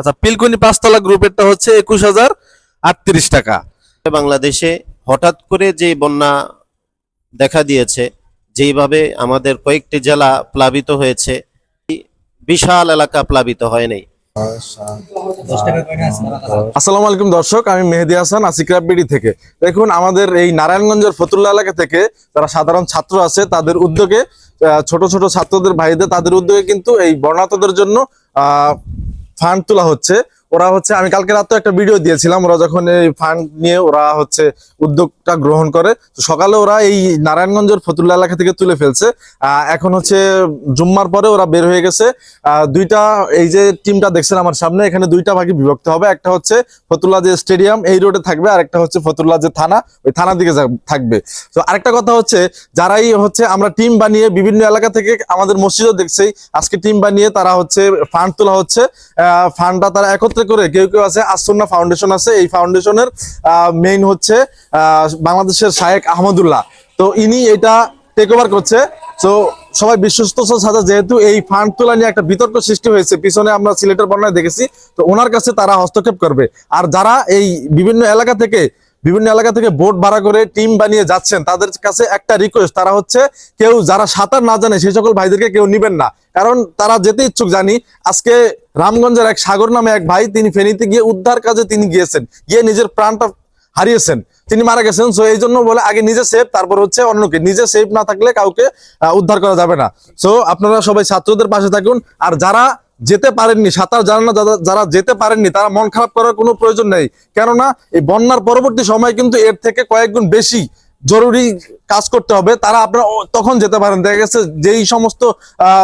আচ্ছা পিলকুনি পাঁচতলা গ্রুপেরটা হচ্ছে একুশ হাজার আটত্রিশ টাকা। বাংলাদেশে হঠাৎ করে যে বন্যা দেখা দিয়েছে যেইভাবে আমাদের কয়েকটি জেলা প্লাবিত হয়েছে বিশাল এলাকা প্লাবিত হয়নি আসসালামু আলাইকুম দর্শক আমি মেহেদি হাসান আসিকরাব বিডি থেকে। দেখুন আমাদের এই নারায়ণগঞ্জের ফতুল্লা এলাকা থেকে যারা সাধারণ ছাত্র আছে তাদের উদ্যোগে ছোট ছোট ছাত্রদের ভাইদের তাদের উদ্যোগে কিন্তু এই বর্ণাতদের জন্য আহ ফান্ড তোলা হচ্ছে। ওরা হচ্ছে, আমি কালকে রাতে একটা ভিডিও দিয়েছিলাম, ওরা যখন এই ফান্ড নিয়ে ওরা হচ্ছে উদ্যোগটা গ্রহণ করে, তো সকালে ওরা এই নারায়ণগঞ্জের ফতুল্লা এলাকা থেকে তুলে ফেলছে। এখন হচ্ছে জুম্মার পরে ওরা বের হয়ে গেছে। দুইটা, এই যে টিমটা দেখছেন আমার সামনে, এখানে দুইটা ভাগে বিভক্ত হবে। একটা হচ্ছে ফতুল্লা যে স্টেডিয়াম এই রোডে থাকবে আর একটা হচ্ছে ফতুল্লা যে থানা, ওই থানার দিকে থাকবে। তো আরেকটা কথা হচ্ছে, যারাই হচ্ছে আমরা টিম বানিয়ে বিভিন্ন এলাকা থেকে আমাদের মসজিদও দেখছি, আজকে টিম বানিয়ে তারা হচ্ছে ফান্ড তোলা হচ্ছে। ফান্ডটা তারা একত্রে করে কেউ কেউ আছে আসন্না ফাউন্ডেশন আছে। এই ফাউন্ডেশনের মেইন হচ্ছে বাংলাদেশের শায়েক আহমদুল্লাহ। তো ইনি এটা টেক ওভার করছে। তো সবাই বিশ্বস্ত সাথে যেহেতু এই ফান্ড তোলা নিয়ে একটা বিতর্ক সৃষ্টি হয়েছে, পিছনে আমরা সিলেটের বর্ণায় দেখেছি। তো ওনার কাছে তারা হস্তক্ষেপ করবে। আর যারা এই বিভিন্ন এলাকা থেকে বিভিন্ন এলাকা থেকে বোট ভাড়া করে টিম বানিয়ে যাচ্ছেন। তাদের কাছে একটা রিকোয়েস্ট তারা হচ্ছে কেউ যারা সাঁতার না জানে সেই সকল ভাইদেরকে কেউ নিবেন না। কারণ তারা যেতে ইচ্ছুক, জানি আজকে রামগঞ্জের এক সাগর নামে এক ভাই, তিনি ফেনীতে গিয়ে উদ্ধার কাজে তিনি গিয়েছেন, গিয়ে নিজের প্রাণটা হারিয়েছেন। তিনি মারা গেছেন সো এই জন্য বলে আগে নিজে সেফ তারপর হচ্ছে অন্যকে। নিজে সেফ না থাকলে কাউকে উদ্ধার করা যাবে না। সো আপনারা সবাই ছাত্রদের পাশে থাকুন, আর যারা যেতে পারেননি, সাঁতার জানেন না যারা- যেতে পারেননি, তারা মন খারাপ করার কোনো প্রয়োজন নেই। কেননা, এই বন্যার পরবর্তী সময় কিন্তু এর থেকে কয়েক গুণ বেশি জরুরি কাজ করতে হবে। তারা আপনারা তখন যেতে পারেন। দেখা গেছে যেই সমস্ত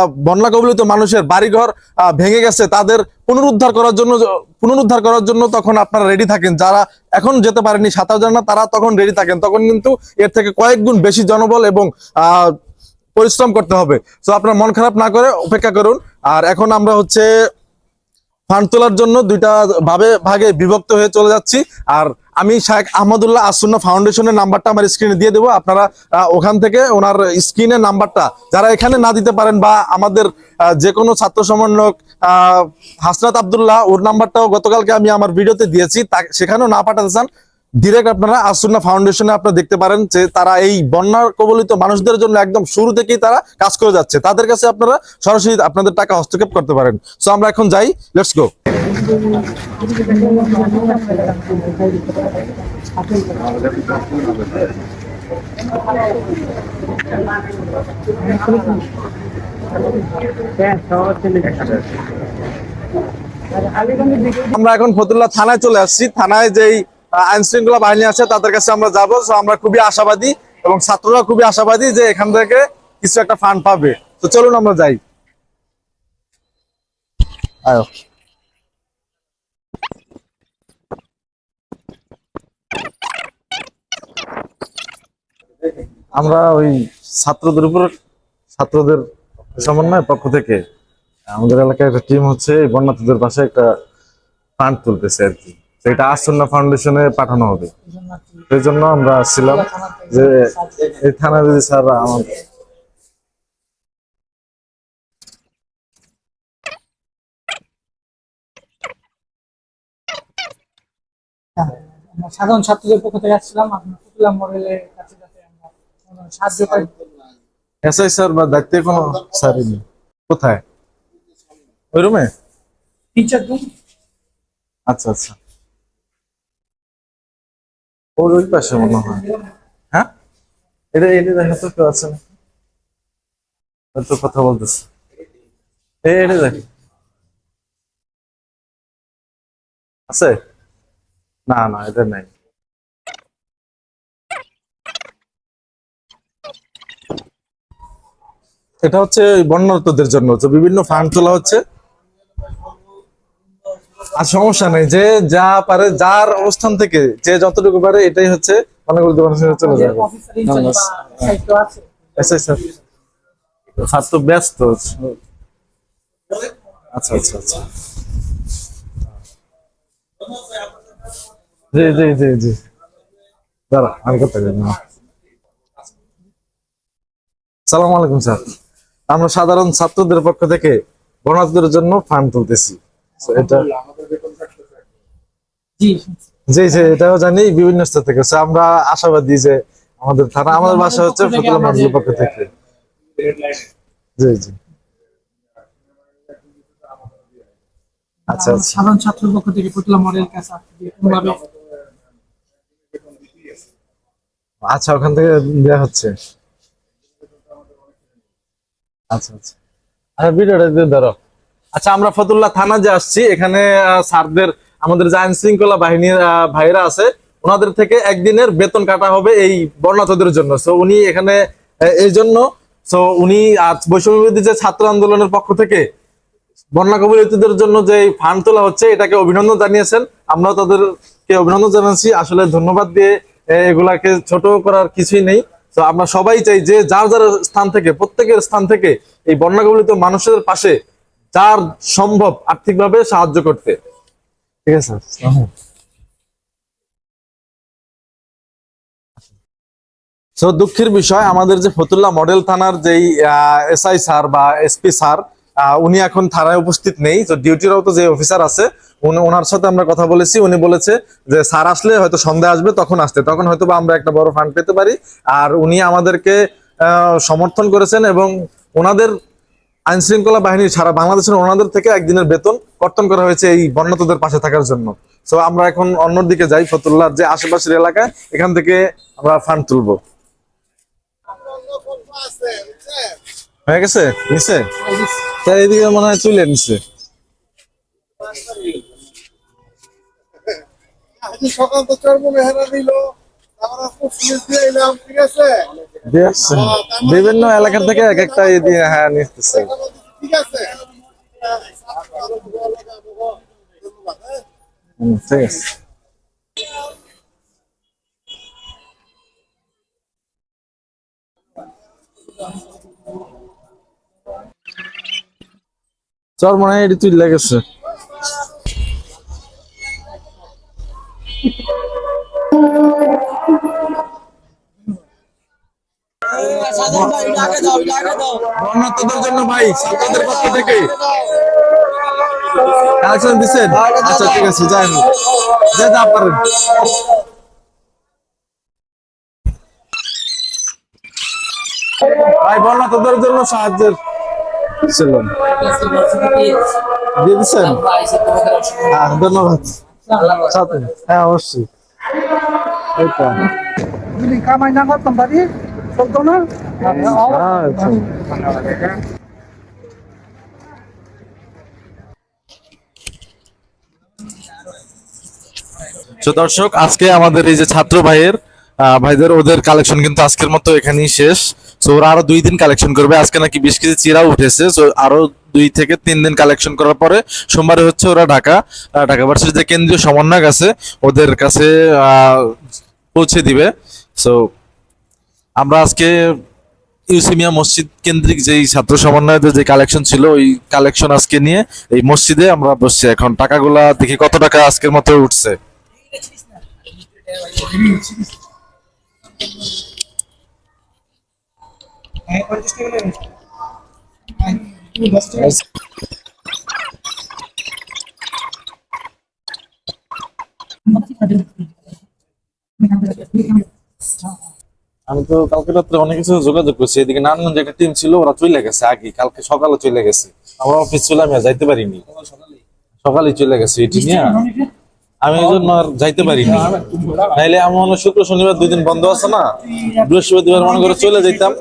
বন্যা কবলিত মানুষের বাড়িঘর ভেঙে গেছে, তাদের পুনরুদ্ধার করার জন্য পুনরুদ্ধার করার জন্য তখন আপনারা রেডি থাকেন। যারা এখন যেতে পারেনি সাঁতার জানা তারা তখন রেডি থাকেন। তখন কিন্তু এর থেকে কয়েক গুণ বেশি জনবল এবং পরিশ্রম করতে হবে। তো আপনার মন খারাপ না করে অপেক্ষা করুন। আর এখন আমরা হচ্ছে ফান্ড তোলার জন্য দুইটা ভাবে ভাগে বিভক্ত হয়ে চলে যাচ্ছি। আর আমি শাহেখ আহমদুল্লাহ আসুন্না ফাউন্ডেশনের নাম্বারটা আমার স্ক্রিনে দিয়ে দেবো। আপনারা ওখান থেকে ওনার স্ক্রিনের নাম্বারটা, যারা এখানে না দিতে পারেন বা আমাদের যে কোনো ছাত্র সমন্বয়ক হাসনাত আবদুল্লাহ, ওর নাম্বারটাও গতকালকে আমি আমার ভিডিওতে দিয়েছি। সেখানেও না পাঠাতে চান ডিরেক্ট আপনারা আসুন্না ফাউন্ডেশনে আপনারা দেখতে পারেন যে তারা এই বন্যার কবলিত মানুষদের জন্য একদম শুরু থেকেই তারা কাজ করে যাচ্ছে। তাদের কাছে আপনারা সরাসরি আপনাদের টাকা হস্তক্ষেপ করতে পারেন। সো আমরা এখন যাই। লেটস গো আমরা এখন ফতুল্লা থানায় চলে আসছি। থানায় যেই আইন শৃঙ্খলা বাহিনী আছে, তাদের কাছে আমরা যাব। আমরা খুবই আশাবাদী এবং ছাত্ররা খুবই আশাবাদী যে এখান থেকে কিছু একটা ফান্ড পাবে। তো চলুন আমরা যাই। আমরা ওই ছাত্রদের উপর, ছাত্রদের সমন্বয় পক্ষ থেকে, আমাদের এলাকায় একটা টিম হচ্ছে বন্যার্থীদের পাশে একটা ফান্ড তুলতেছে আর কি। তো এটা আসন্না ফাউন্ডেশনে পাঠানো হবে। সেই জন্য আমরা আসছিলাম যে এই থানা যদি স্যার আমাদের সাধারণ ছাত্রদের পক্ষ থেকে আসছিলাম আপনার কুতুলা মডেলের কাছে যাতে আমরা সাহায্য পাই। এসআই স্যার বা দায়িত্বে কোনো স্যারই নেই। কোথায়? ওই রুমে? Teacher room. আচ্ছা আচ্ছা। ওর ওই পাশে মনে হয়। হ্যাঁ? এটা এটা দেখা তো কেউ আছে না তো কথা বলতেছে। এটা দেখ। আছে? না না, এটা নাই। এটা হচ্ছে বন্যার্থদের জন্য। বিভিন্ন ফান্ড তোলা হচ্ছে। আর সমস্যা নেই যে যা পারে যার অবস্থান থেকে যে যতটুকু পারে এটাই হচ্ছে মনে করি দোকানের সঙ্গে চলে যাবে। স্যার স্যার তো ব্যস্ত। আচ্ছা আচ্ছা আচ্ছা। জি জি জি জি। দাঁড়া আমি করতে পারি না। সালাম আলাইকুম স্যার। আমরা সাধারণ ছাত্রদের পক্ষ থেকে বর্ণার্থীদের জন্য ফান্ড তুলতেছি। এটা জি। জি এটাও জানি বিভিন্ন স্তর থেকে। আমরা আশাবাদী যে আমাদের থানা আমাদের বাসা হচ্ছে ফতুল্লা মন্ডলের পক্ষ থেকে। জি জি। আচ্ছা আচ্ছা। সাধারণ ছাত্রের পক্ষ থেকে পুতলা মডেল কাছে কোনোভাবে আচ্ছা ওখান থেকে দেওয়া হচ্ছে। আচ্ছা আচ্ছা। আচ্ছা ভিডিওটা ধরো। আচ্ছা আমরা ফতুল্লা থানা যে আসছি এখানে স্যারদের আমাদের যে আইন শৃঙ্খলা বাহিনীর ভাইরা আছে, ওনাদের থেকে একদিনের বেতন কাটা হবে এই বর্ণাথদের জন্য। সো উনি এখানে এই জন্য সো উনি আজ বৈষম্য বিরোধী যে ছাত্র আন্দোলনের পক্ষ থেকে বন্যা কবলিতদের জন্য যে ফান্ড তোলা হচ্ছে, এটাকে অভিনন্দন জানিয়েছেন। আমরা তাদেরকে অভিনন্দন জানাচ্ছি। আসলে ধন্যবাদ দিয়ে এগুলাকে ছোট করার কিছুই নেই। তো আমরা সবাই চাই যে যার যার স্থান থেকে, প্রত্যেকের স্থান থেকে এই বন্যা কবলিত মানুষের পাশে যার সম্ভব আর্থিকভাবে সাহায্য করতে। ঠিক আছে। সো দুঃখের বিষয়, আমাদের যে ফতুল্লা মডেল থানার যেই এসআই স্যার বা এসপি স্যার উনি এখন থানায় উপস্থিত নেই। তো ডিউটিরও তো যে অফিসার আছে, উনি ওনার সাথে আমরা কথা বলেছি। উনি বলেছে যে স্যার আসলে হয়তো সন্ধ্যা আসবে, তখন আসতে। তখন হয়তো বা আমরা একটা বড় ফান্ড পেতে পারি। আর উনি আমাদেরকে সমর্থন করেছেন এবং ওনাদের আইন শৃঙ্খলা বাহিনী সারা বাংলাদেশের ওনাদের থেকে একদিনের বেতন কর্তন করা হয়েছে এই বন্যতদের পাশে থাকার জন্য। তো আমরা এখন অন্যদিকে যাই ফতুল্লার যে আশেপাশের এলাকায়, এখান থেকে আমরা ফান্ড তুলবো। হয়ে গেছে? নিচে? তাই এদিকে মনে হয় তুলে নিচ্ছে সকাল তো চর্ম দিল দিয়ে ঠিক আছে। বিভিন্ন এলাকার থেকে এক একটা এদিকে হ্যাঁ নিতেছে। ঠিক চল মনে হয় এটি তুই লেগেছে বর্ণাত্মদের জন্য ভাই ছাত্রদের পক্ষ থেকে। কালেকশন দিচ্ছেন? আচ্ছা ঠিক আছে যাই হোক। যে যা পারেন ভাই বর্ণাত্মদের জন্য সাহায্যের ছিলেন দিয়ে দিচ্ছেন? হ্যাঁ ধন্যবাদ। সাথে। হ্যাঁ অবশ্যই। কামাই না করতাম বাড়ি? তো দর্শক, আজকে আমাদের এই যে ছাত্র ভাইয়ের ভাইদের ওদের কালেকশন কিন্তু আজকের মতো এখানেই শেষ। তো ওরা আরও দুই দিন কালেকশন করবে। আজকে নাকি বেশ কিছু চিরাও উঠেছে। তো আরও দুই থেকে তিন দিন কালেকশন করার পরে সোমবারে হচ্ছে ওরা ঢাকা ঢাকা ভার্সিটির যে কেন্দ্রীয় সমন্বয়ক আছে, ওদের কাছে পৌঁছে দিবে। সো আমরা আজকে ইউসিমিয়া মসজিদ কেন্দ্রিক যেই ছাত্র সমন্বয়দের যে কালেকশন ছিল, ওই কালেকশন আজকে নিয়ে এই মসজিদে আমরা বসছি। এখন টাকাগুলা দেখি কত টাকা আজকের মতো উঠছে। আমি তো কালকে রাত্রে অনেক কিছু যোগাযোগ করছি। এদিকে নারায়ণগঞ্জে একটা টিম ছিল, ওরা চলে গেছে আগে। কালকে সকালে চলে গেছে। আমরা অফিস ছিল আমি যাইতে পারিনি। সকালে চলে গেছে আমি এই জন্য আর যাইতে পারিনি। নাইলে আমি মনে শুক্র, শনিবার দুই দিন বন্ধ আছে না? বৃহস্পতিবার মনে করে চলে যাইতাম।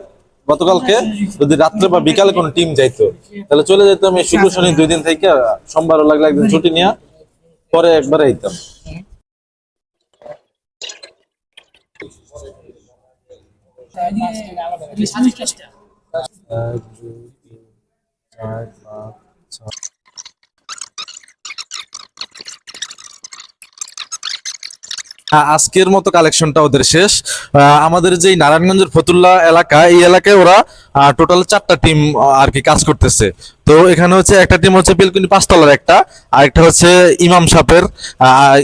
গতকালকে যদি রাত্রে বা বিকালে কোনো টিম যাইতো, তাহলে চলে যেতাম এই শুক্র, শনি দুই দিন থেকে। সোমবার লাগলে একদিন ছুটি নিয়ে পরে একবার আইতাম। এক দুই তিন চার পাঁচ আজকের মতো কালেকশনটা ওদের শেষ। আমাদের যে নারায়ণগঞ্জের ফতুল্লা এলাকা, এই এলাকায় ওরা টোটাল চারটা টিম আর কি কাজ করতেছে। তো এখানে হচ্ছে একটা টিম হচ্ছে পিলকুনি পাঁচতলার একটা আরেকটা হচ্ছে ইমাম সাপের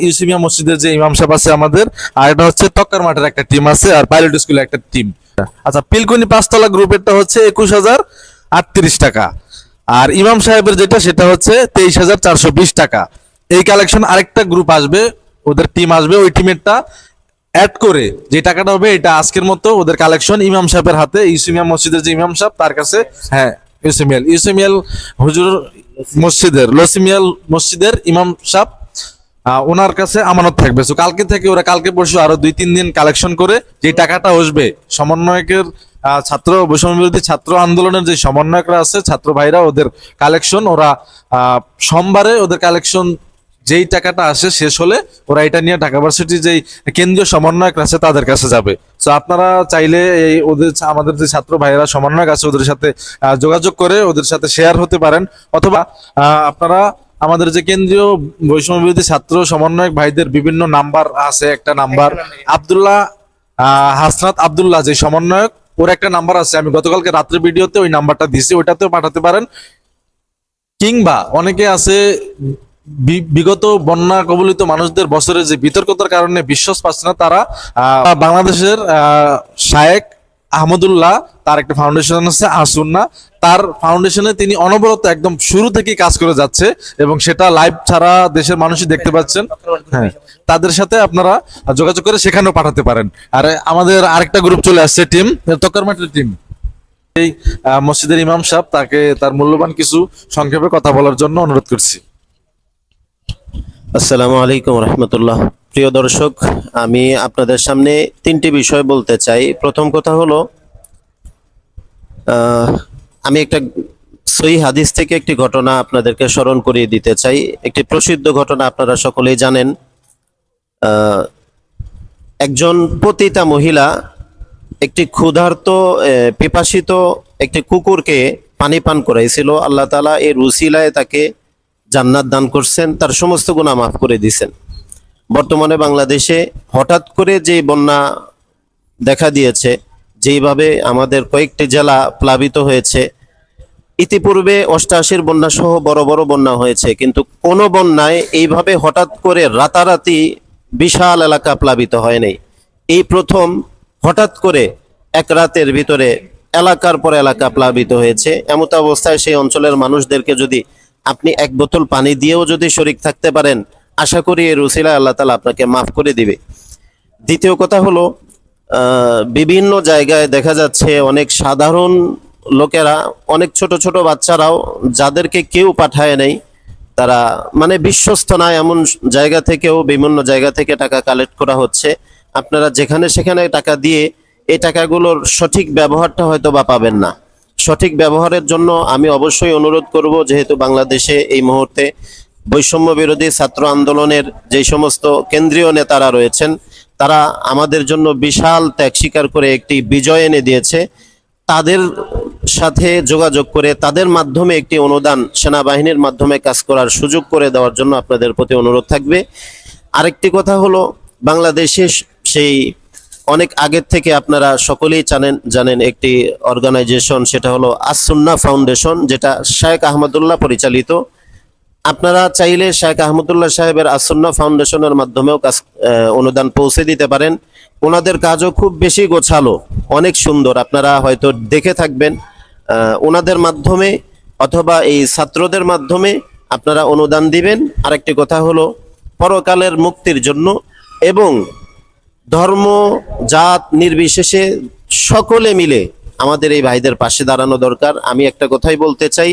ইউসিমিয়া মসজিদের যে ইমাম সাপ আছে আমাদের, আর একটা হচ্ছে তক্কার মাঠের একটা টিম আছে, আর পাইলট স্কুলের একটা টিম আচ্ছা পিলকুনি পাঁচতলা গ্রুপেরটা হচ্ছে একুশ হাজার আটত্রিশ টাকা। আর ইমাম সাহেবের যেটা, সেটা হচ্ছে তেইশ হাজার চারশো বিশ টাকা। এই কালেকশন আরেকটা গ্রুপ আসবে ওদের টিম আসবে, ওই টিমেরটা অ্যাড করে যে টাকাটা হবে, এটা আজকের মতো ওদের কালেকশন ইমাম সাহেবের হাতে ইউসুমিয়া মসজিদের যে ইমাম সাহেব, তার কাছে হ্যাঁ ইউসুমিয়াল ইউসুমিয়াল হুজুর মসজিদের, লসিমিয়াল মসজিদের ইমাম সাহেব ওনার কাছে আমানত থাকবে। তো কালকে থেকে ওরা কালকে পরশু আরও দুই, তিন দিন কালেকশন করে যে টাকাটা আসবে, সমন্বয়কের ছাত্র, বৈষম্য বিরোধী ছাত্র আন্দোলনের যে সমন্বয়করা আছে, ছাত্র ভাইরা ওদের কালেকশন ওরা সোমবারে ওদের কালেকশন যেই টাকাটা আসে শেষ হলে ওরা এটা নিয়ে ঢাকা ভার্সিটির যেই কেন্দ্রীয় সমন্বয়ক আছে তাদের কাছে যাবে। তো আপনারা চাইলে এই ওদের আমাদের যে ছাত্র ভাইয়েরা সমন্বয়ক আছে ওদের সাথে যোগাযোগ করে ওদের সাথে শেয়ার হতে পারেন। অথবা আপনারা আমাদের যে কেন্দ্রীয় বৈষম্য বিরোধী ছাত্র সমন্বয়ক ভাইদের বিভিন্ন নাম্বার আছে একটা নাম্বার আব্দুল্লাহ আহ, হাসনাত আবদুল্লাহ যে সমন্বয়ক ওর একটা নাম্বার আছে। আমি গতকালকে রাত্রে ভিডিওতে ওই নাম্বারটা দিছি ওইটাতেও পাঠাতে পারেন। কিংবা অনেকে আছে বিগত বন্যা কবলিত মানুষদের বছরের যে বিতর্কতার কারণে বিশ্বাস পাচ্ছে না, তারা বাংলাদেশের শায়েক আহমদুল্লাহ, তার একটা ফাউন্ডেশন আছে আসুন্না তার ফাউন্ডেশনে তিনি অনবরত একদম শুরু থেকেই কাজ করে যাচ্ছে এবং সেটা লাইভ ছাড়া দেশের মানুষই দেখতে পাচ্ছেন। হ্যাঁ। তাদের সাথে আপনারা যোগাযোগ করে সেখানেও পাঠাতে পারেন। আর আমাদের আরেকটা গ্রুপ চলে আসছে টিম তকরমাটের টিম এই মসজিদের ইমাম সাহেব, তাকে, তার মূল্যবান কিছু সংক্ষেপে কথা বলার জন্য অনুরোধ করছি। আসসালামু আলাইকুম রহমতুল্লাহ। প্রিয় দর্শক, আমি আপনাদের সামনে তিনটি বিষয় বলতে চাই। প্রথম কথা হলো আমি একটা সই হাদিস থেকে একটি ঘটনা আপনাদেরকে স্মরণ করিয়ে দিতে চাই। একটি প্রসিদ্ধ ঘটনা আপনারা সকলেই জানেন। একজন পতিতা মহিলা একটি ক্ষুধার্ত পিপাসিত একটি কুকুরকে পানি পান করাইছিল। আল্লাহ তালা এর উসিলায় তাকে জান্নাত দান করছেন, তার সমস্ত গুণা মাফ করে দিছেন। বর্তমানে বাংলাদেশে হঠাৎ করে যে বন্যা দেখা দিয়েছে, যেইভাবে আমাদের কয়েকটি জেলা প্লাবিত হয়েছে, ইতিপূর্বে অষ্টাশির বন্যা সহ বড় বড় বন্যা হয়েছে, কিন্তু কোনো বন্যায় এইভাবে হঠাৎ করে রাতারাতি বিশাল এলাকা প্লাবিত হয়নি এই প্রথম হঠাৎ করে এক রাতের ভিতরে এলাকার পর এলাকা প্লাবিত হয়েছে। এমত অবস্থায় সেই অঞ্চলের মানুষদেরকে যদি আপনি এক বোতল পানি দিয়েও যদি শরিক থাকতে পারেন, আশা করি এর উসিলা আল্লাহ তালা আপনাকে মাফ করে দিবে। দ্বিতীয় কথা হলো বিভিন্ন জায়গায় দেখা যাচ্ছে অনেক সাধারণ লোকেরা, অনেক ছোট ছোট বাচ্চারাও যাদেরকে কেউ পাঠায় নাই, তারা মানে বিশ্বস্ত না, এমন জায়গা থেকেও, বিভিন্ন জায়গা থেকে টাকা কালেক্ট করা হচ্ছে। আপনারা যেখানে সেখানে টাকা দিয়ে এই টাকাগুলোর সঠিক ব্যবহারটা হয়তো বা পাবেন না। সঠিক ব্যবহারের জন্য আমি অবশ্যই অনুরোধ করব, যেহেতু বাংলাদেশে এই মুহূর্তে বৈষম্য বিরোধী ছাত্র আন্দোলনের যে সমস্ত কেন্দ্রীয় নেতারা রয়েছেন, তারা আমাদের জন্য বিশাল ত্যাগ স্বীকার করে একটি বিজয় এনে দিয়েছে। তাদের সাথে যোগাযোগ করে, তাদের মাধ্যমে একটি অনুদান সেনাবাহিনীর মাধ্যমে কাজ করার সুযোগ করে দেওয়ার জন্য আপনাদের প্রতি অনুরোধ থাকবে। আরেকটি কথা হলো, বাংলাদেশে সেই অনেক আগের থেকে আপনারা সকলেই জানেন জানেন একটি অর্গানাইজেশন সেটা হলো আসুন্না ফাউন্ডেশন, যেটা শেখ আহমদুল্লাহ পরিচালিত। আপনারা চাইলে শেখ আহমদুল্লাহ সাহেবের আসন্না ফাউন্ডেশনের মাধ্যমেও কাজ অনুদান পৌঁছে দিতে পারেন। ওনাদের কাজও খুব বেশি গোছালো, অনেক সুন্দর। আপনারা হয়তো দেখে থাকবেন ওনাদের মাধ্যমে অথবা এই ছাত্রদের মাধ্যমে আপনারা অনুদান দিবেন। আরেকটি কথা হলো, পরকালের মুক্তির জন্য এবং ধর্ম, জাত, নির্বিশেষে সকলে মিলে আমাদের এই ভাইদের পাশে দাঁড়ানো দরকার। আমি একটা কথাই বলতে চাই,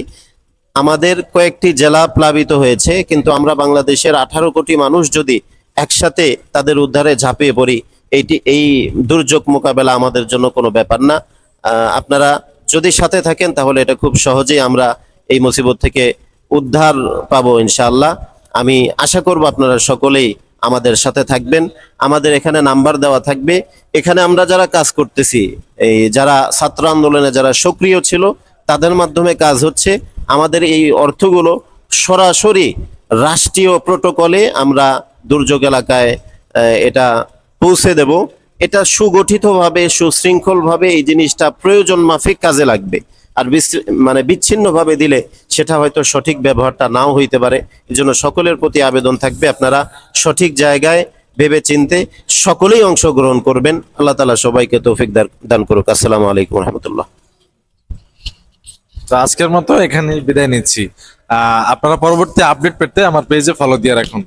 আমাদের কয়েকটি জেলা প্লাবিত হয়েছে, কিন্তু আমরা বাংলাদেশের আঠারো কোটি মানুষ যদি একসাথে তাদের উদ্ধারে ঝাঁপিয়ে পড়ি এইটি এই দুর্যোগ মোকাবেলা আমাদের জন্য কোনো ব্যাপার না। আপনারা যদি সাথে থাকেন, তাহলে এটা খুব সহজেই আমরা এই মুসিবত থেকে উদ্ধার পাবো ইনশাআল্লাহ। আমি আশা করব আপনারা সকলেই আমাদের সাথে থাকবেন। আমাদের এখানে নাম্বার দেওয়া থাকবে। এখানে আমরা যারা কাজ করতেছি, এই যারা ছাত্র আন্দোলনে যারা সক্রিয় ছিল, তাদের মাধ্যমে কাজ হচ্ছে। আমাদের এই অর্থগুলো সরাসরি রাষ্ট্রীয় প্রোটোকলে আমরা দুর্যোগ এলাকায় এটা পৌঁছে দেব। এটা সুগঠিতভাবে, সুশৃঙ্খলভাবে এই জিনিসটা প্রয়োজন মাফিক কাজে লাগবে। আর মানে বিচ্ছিন্নভাবে দিলে সেটা হয়তো সঠিক ব্যবহারটা নাও হইতে পারে। এই জন্য সকলের প্রতি আবেদন থাকবে। আপনারা সঠিক জায়গায় ভেবে চিনতে সকলেই অংশগ্রহণ করবেন। আল্লাহ তালা সবাইকে তৌফিক দান- করুক। আসসালামু আলাইকুম রহমতুল্লাহ। তো আজকের মতো এখানে বিদায় নিচ্ছি। আপনারা পরবর্তী আপডেট পেতে আমার পেজে ফলো দিয়ে রাখুন।